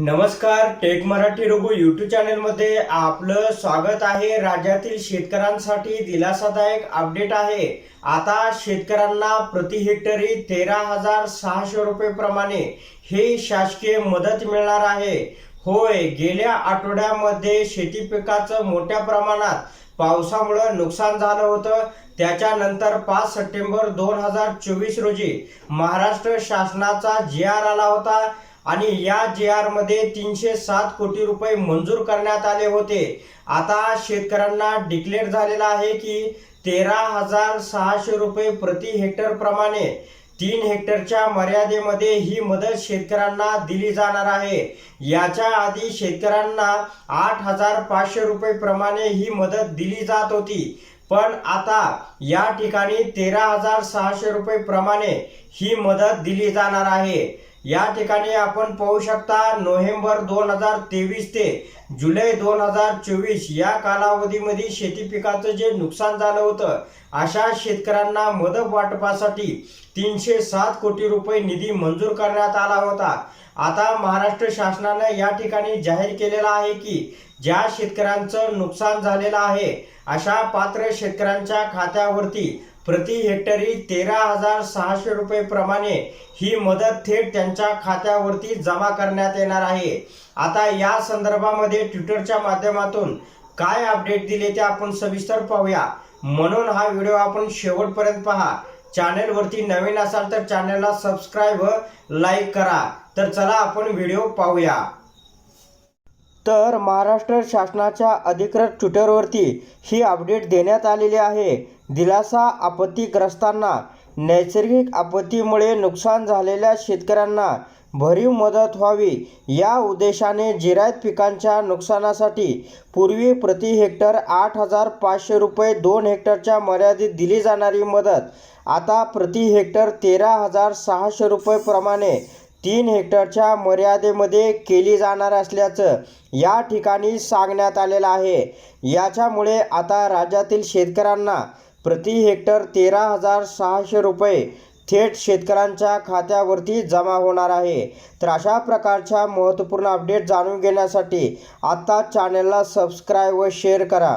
नमस्कार take Marathi Raghu YouTube चॅनलमध्ये आपलं स्वागत आहे. राज्यातील शेतकऱ्यांसाठी दिलासादायक अपडेट आहे. आता शेतकऱ्यांना प्रति हेक्टरी तेरा हजार सहाशे रुपये प्रमाणे हे शासकीय मदत मिळणार आहे. होय गेल्या आठवड्यामध्ये शेती पिकाचं मोठ्या प्रमाणात पावसामुळं नुकसान झालं होतं. त्याच्यानंतर पाच सप्टेंबर दोन हजार चोवीस रोजी महाराष्ट्र शासनाचा जी आर आला होता. आणि या जी आरमध्ये तीनशे सात कोटी रुपये मंजूर करण्यात आले होते. आता शेतकऱ्यांना डिक्लेअर झालेला आहे की तेरा हजार सहाशे रुपये प्रति हेक्टरप्रमाणे तीन हेक्टरच्या मर्यादेमध्ये ही मदत शेतकऱ्यांना दिली जाणार आहे. याच्या आधी शेतकऱ्यांना आठ हजार पाचशे रुपये प्रमाणे ही मदत दिली जात होती. पण आता या ठिकाणी तेरा हजार सहाशे रुपये प्रमाणे ही मदत दिली जाणार आहे. या ठिकाणी आपण पाहू शकता नोव्हेंबर दोन हजार तेवीस ते जुलै दोन हजार चोवीस या कालावधीमध्ये शेती पिकाचं जे नुकसान झालं होतं अशा शेतकऱ्यांना मदत वाटपासाठी तीनशे सात कोटी रुपये निधी मंजूर करण्यात आला होता. आता महाराष्ट्र शासनानं या ठिकाणी जाहीर केलेलं आहे की ज्या शेतकऱ्यांचं नुकसान झालेलं आहे अशा पात्र शेतकऱ्यांच्या खात्यावरती प्रति हेक्टरी तेरा हजार सहाशे रुपये प्रमाणे ही मदत थेट त्यांच्या खात्यावरती जमा करण्यात येणार आहे. आता या संदर्भामध्ये ट्विटरच्या माध्यमातून काय अपडेट दिले ते आपण सविस्तर पाहूया. म्हणून हा व्हिडिओ आपण शेवटपर्यंत पहा. चॅनलवरती नवीन असाल तर चॅनलला सबस्क्राईब व लाईक करा. तर चला आपण व्हिडिओ पाहूया. तर महाराष्ट्र शासनाच्या अधिकृत ट्विटरवरती ही अपडेट देण्यात आलेली आहे. दिलासा आपत्तीग्रस्तांना नैसर्गिक आपत्तीमुळे नुकसान झालेल्या शेतकऱ्यांना भरीव मदत व्हावी या उद्देशाने जिरायत पिकांच्या नुकसानासाठी पूर्वी प्रति हेक्टर आठ हजार पाचशे रुपये दोन हेक्टरच्या मर्यादित दिली जाणारी मदत आता प्रति हेक्टर तेरा हजार सहाशे रुपये प्रमाणे तीन हेक्टरच्या मर्यादेमध्ये केली जाणार असल्याचं या ठिकाणी सांगण्यात आलेलं आहे. याच्यामुळे आता राज्यातील शेतकऱ्यांना प्रति हेक्टर तेरा हजार सहाशे रुपये थेट शेतकऱ्यांच्या खात्यावरती जमा होणार आहे. तर अशा प्रकारच्या महत्त्वपूर्ण अपडेट जाणून घेण्यासाठी आत्ता चॅनलला सबस्क्राईब व शेअर करा.